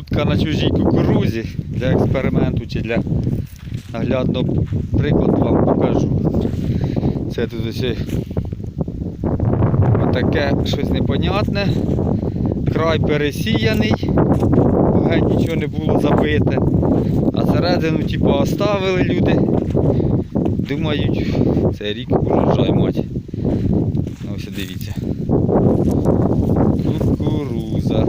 минутка на чужій кукурузі для експерименту чи для наглядного прикладу вам покажу. Це тут ось отаке щось непонятне. Край пересіяний, геть нічого не було забите. А середину типу оставили люди. Думають, цей рік урожай мать. Ну, ось дивіться. Кукуруза.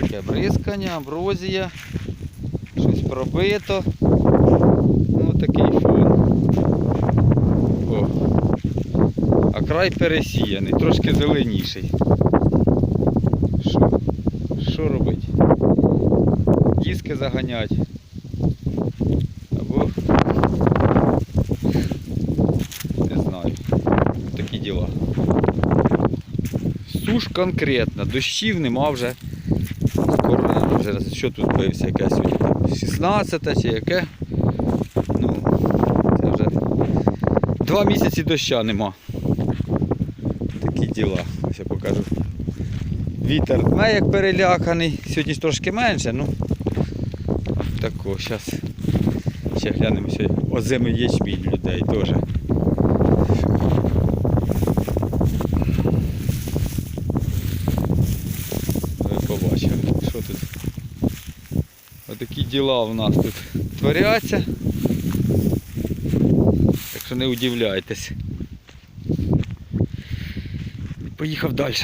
Таке бризкання, амброзія. Щось пробито. Ну такий фон. О. А край пересіяний, трошки зеленіший. Що? Що робить? Диски заганять. Або не знаю. Такі діла. Суш конкретно, дощів нема вже. Вже що тут бився, яке сьогодні 16 чи яке. Ну, це вже два місяці доща нема. Такі діла. Я покажу. Вітер дме як переляканий. Сьогодні трошки менше, ну. Тако, зараз ще глянемо сьогодні. Озимий ячмінь людей теж. Ви побачили, що тут. Отакі діла у нас тут творяться. Так що не удивляйтесь. Поїхав далі.